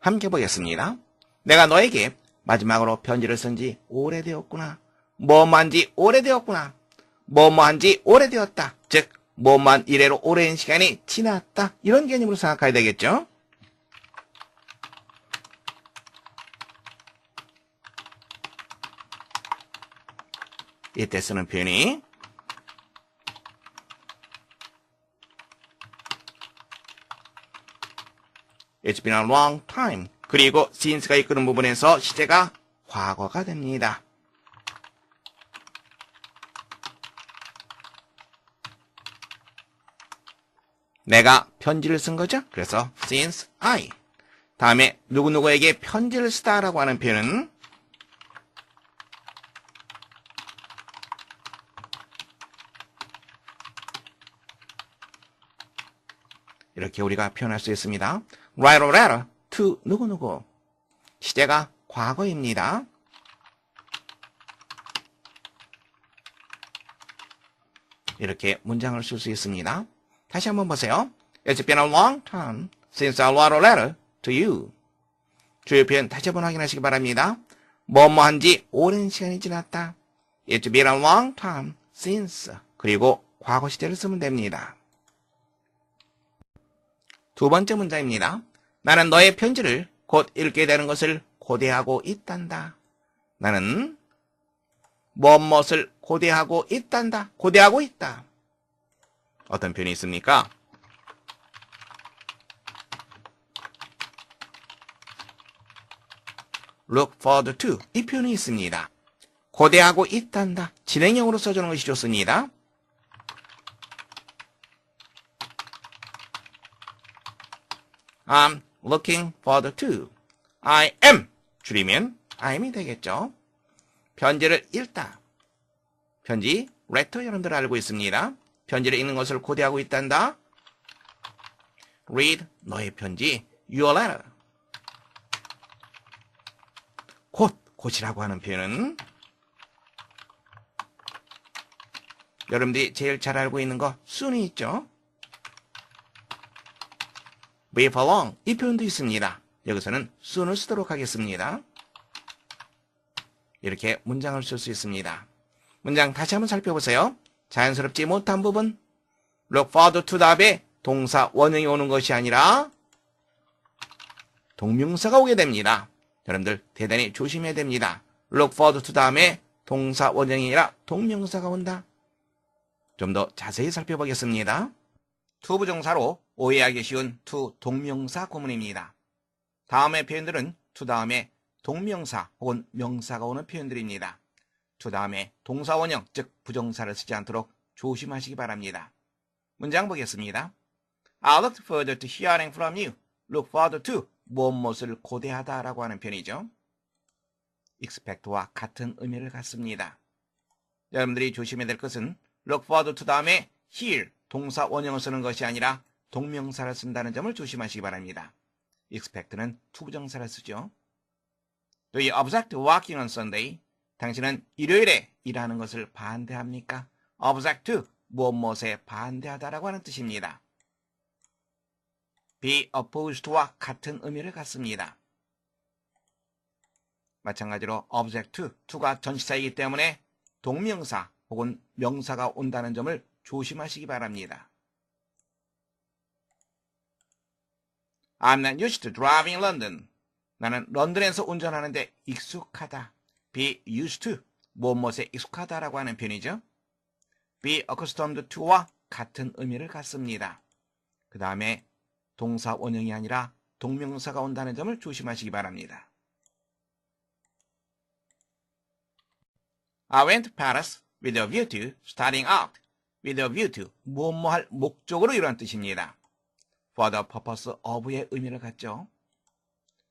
함께 보겠습니다. 내가 너에게 마지막으로 편지를 쓴 지 오래되었구나. 뭐뭐한 지 오래되었구나. 뭐뭐한 지 오래되었다. 즉, 뭐뭐한 이래로 오랜 시간이 지났다. 이런 개념으로 생각해야 되겠죠? 이때 쓰는 표현이 It's been a long time. 그리고 since가 이끄는 부분에서 시제가 과거가 됩니다. 내가 편지를 쓴 거죠. 그래서 since I. 다음에 누구누구에게 편지를 쓰다라고 하는 표현은 이렇게 우리가 표현할 수 있습니다. Write a letter to 누구누구. 시제가 과거입니다. 이렇게 문장을 쓸 수 있습니다. 다시 한번 보세요. It's been a long time since I wrote a letter to you. 주요 표현 다시 한번 확인하시기 바랍니다. 뭐뭐 한 지 오랜 시간이 지났다. It's been a long time since. 그리고 과거 시제를 쓰면 됩니다. 두 번째 문장입니다. 나는 너의 편지를 곧 읽게 되는 것을 고대하고 있단다. 나는 무엇을 고대하고 있단다. 고대하고 있다. 어떤 표현이 있습니까? look forward to 이 표현이 있습니다. 고대하고 있단다. 진행형으로 써주는 것이 좋습니다. I'm looking forward to. I am 줄이면 I'm이 되겠죠. 편지를 읽다. 편지 letter 여러분들 알고 있습니다. 편지를 읽는 것을 고대하고 있단다. read 너의 편지 your letter. 곧 곧이라고 하는 표현은 여러분들이 제일 잘 알고 있는 거 soon이 있죠. Before long 이 표현도 있습니다. 여기서는 soon을 쓰도록 하겠습니다. 이렇게 문장을 쓸 수 있습니다. 문장 다시 한번 살펴보세요. 자연스럽지 못한 부분 look forward to 다음에 동사 원형이 오는 것이 아니라 동명사가 오게 됩니다. 여러분들 대단히 조심해야 됩니다. look forward to 다음에 동사 원형이 아니라 동명사가 온다. 좀 더 자세히 살펴보겠습니다. 투부정사로 오해하기 쉬운 투 동명사 구문입니다. 다음의 표현들은 투 다음에 동명사 혹은 명사가 오는 표현들입니다. 투 다음에 동사 원형 즉 부정사를 쓰지 않도록 조심하시기 바랍니다. 문장 보겠습니다. I look forward to hearing from you. look forward to 무엇무엇을 고대하다 라고 하는 표현이죠. expect와 같은 의미를 갖습니다. 여러분들이 조심해야 될 것은 look forward to 다음에 hear 동사 원형을 쓰는 것이 아니라 동명사를 쓴다는 점을 조심하시기 바랍니다. expect는 투부정사를 쓰죠. Do you object to working on Sunday? 당신은 일요일에 일하는 것을 반대합니까? object to 무엇 무엇에 반대하다라고 하는 뜻입니다. be opposed to와 같은 의미를 갖습니다. 마찬가지로 object to, to가 전치사이기 때문에 동명사 혹은 명사가 온다는 점을 조심하시기 바랍니다. I'm not used to driving in London. 나는 런던에서 운전하는데 익숙하다. be used to, 무엇무엇에 익숙하다라고 하는 표현이죠. be accustomed to와 같은 의미를 갖습니다. 그 다음에 동사 원형이 아니라 동명사가 온다는 점을 조심하시기 바랍니다. I went to Paris with a view to starting out. with a view to 무엇 뭐 할 목적으로 이런 뜻입니다. For the purpose of의 의미를 갖죠.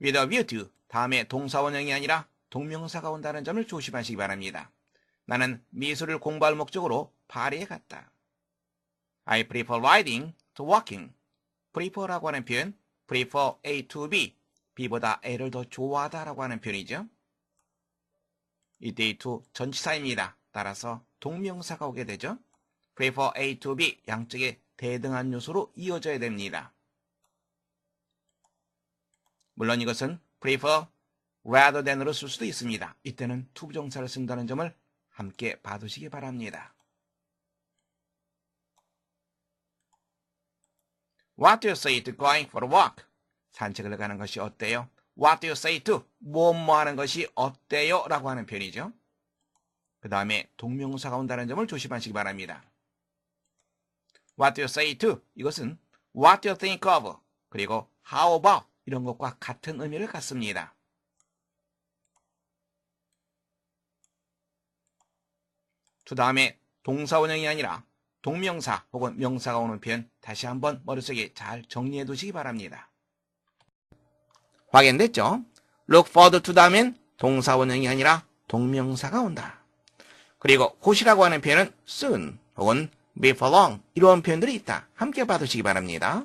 with a view to 다음에 동사 원형이 아니라 동명사가 온다는 점을 조심하시기 바랍니다. 나는 미술을 공부할 목적으로 파리에 갔다. I prefer riding to walking. prefer라고 하는 표현, prefer A to B, B보다 A를 더 좋아하다라고 하는 표현이죠. 이때 to 전치사입니다. 따라서 동명사가 오게 되죠. prefer A to B 양쪽에 대등한 요소로 이어져야 됩니다. 물론 이것은 prefer rather than으로 쓸 수도 있습니다. 이때는 to 부정사를 쓴다는 점을 함께 봐두시기 바랍니다. What do you say to going for a walk? 산책을 가는 것이 어때요? What do you say to? 뭐뭐 하는 것이 어때요? 라고 하는 표현이죠. 그 다음에 동명사가 온다는 점을 조심하시기 바랍니다. What do you say to? 이것은 What do you think of? 그리고 How about? 이런 것과 같은 의미를 갖습니다. 그 다음에 동사 원형이 아니라 동명사 혹은 명사가 오는 표현 다시 한번 머릿속에 잘 정리해 두시기 바랍니다. 확인됐죠? look forward to 다음엔 동사 원형이 아니라 동명사가 온다. 그리고 곧이라고 하는 표현은 soon 혹은 before long 이런 표현들이 있다. 함께 봐두시기 바랍니다.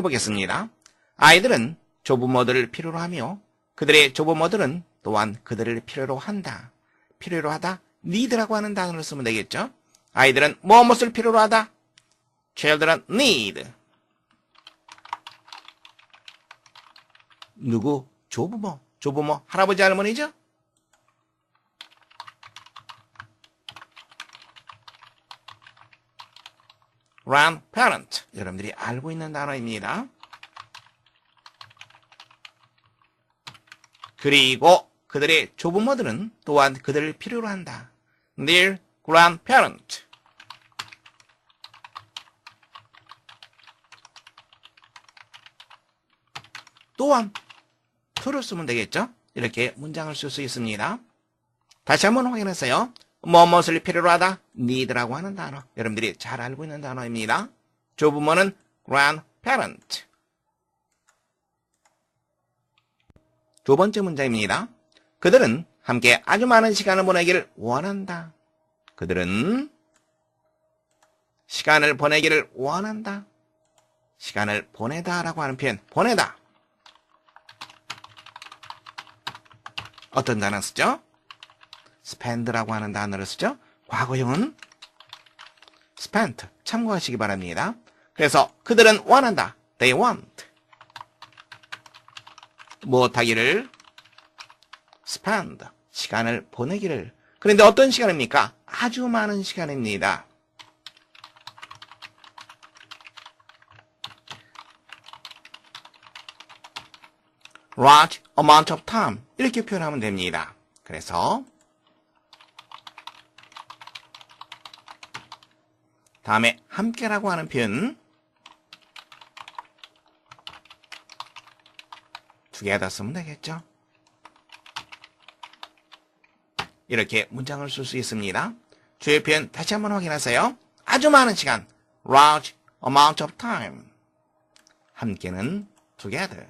해보겠습니다. 아이들은 조부모들을 필요로 하며 그들의 조부모들은 또한 그들을 필요로 한다. 필요로 하다. need라고 하는 단어를 쓰면 되겠죠. 아이들은 무엇을 필요로 하다. children need. 누구? 조부모. 조부모 할아버지 할머니죠? Grandparent. 여러분들이 알고 있는 단어입니다. 그리고 그들의 조부모들은 또한 그들을 필요로 한다. their grandparent. 또한 to를 쓰면 되겠죠? 이렇게 문장을 쓸 수 있습니다. 다시 한번 확인하세요. 뭐뭇을 필요로 하다 need라고 하는 단어 여러분들이 잘 알고 있는 단어입니다. 조부모는 grandparent 두 번째 문장입니다. 그들은 함께 아주 많은 시간을 보내기를 원한다. 그들은 시간을 보내기를 원한다. 시간을 보내다 라고 하는 표현 보내다 어떤 단어 쓰죠? Spend라고 하는 단어를 쓰죠. 과거형은 spent 참고하시기 바랍니다. 그래서 그들은 원한다. They want. 무엇하기를 spend 시간을 보내기를 그런데 어떤 시간입니까? 아주 많은 시간입니다. large amount of time 이렇게 표현하면 됩니다. 그래서 다음에 함께라고 하는 표현 두 개 다 쓰면 되겠죠. 이렇게 문장을 쓸 수 있습니다. 주요 표현 다시 한번 확인하세요. 아주 많은 시간 large amount of time 함께는 together